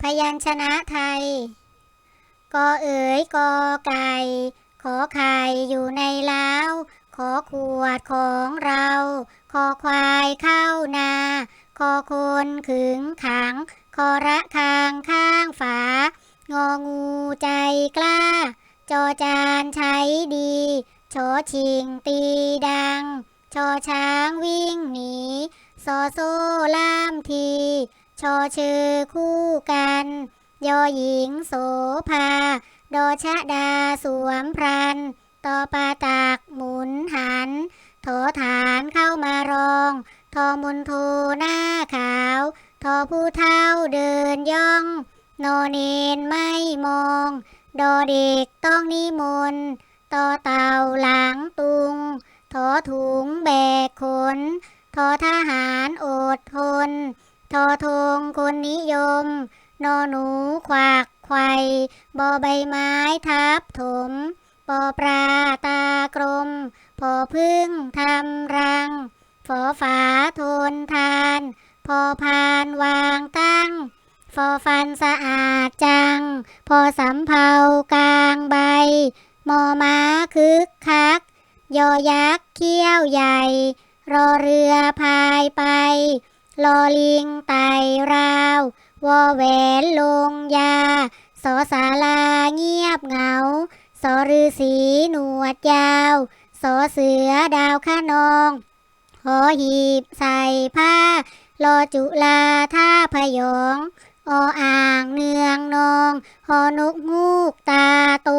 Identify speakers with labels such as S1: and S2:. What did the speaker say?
S1: พยัญชนะไทย กอเอ๋ยกอไก่ ขอไข่อยู่ในล้าขอขวดของเราขอควายเข้านาขอคนขึงขังขอระคางข้างฝา งองูใจกล้า จอจานใช้ดีชอชิงตีดัง ชอช้างวิ่งหนี ซอโซ่ล่ามที ชอชื่อคู่กัน ยอหญิงโสภา ดอชะดาสวมพรันต่อปาตากหมุนหันโถฐานเข้ามารอง ทอมุนโทหน้าขาว ทอผู้เท่าเดินย่อง โนเนนไม่มอง ดอเด็กต้องนิมนต์ต่อเต่าหลังตุง ทอถุงแบกขน ทอทหารอดทน ทอทงคนนิยม นอหนูควักไข่บอใบไม้ทับถม ปอปลาตากลม พอพึ่งทำรังฟอฝาทนทาน พอพานวางตั้ง ฟอฟันสะอาดจัง พอสำเภากลางใบ มอม้าคึกคัก ยอยักษ์เขี้ยวใหญ่ รอเรือพายไป ลอลิงไตราววอแหวนลงยาสอสาลาเงียบเหงาสอฤาษีหนวดยาวสอเสือดาวขนองหอหีบใส่ผ้ารอจุลาท่าพยองออ่างเนืองนองหอนกฮูกตาโต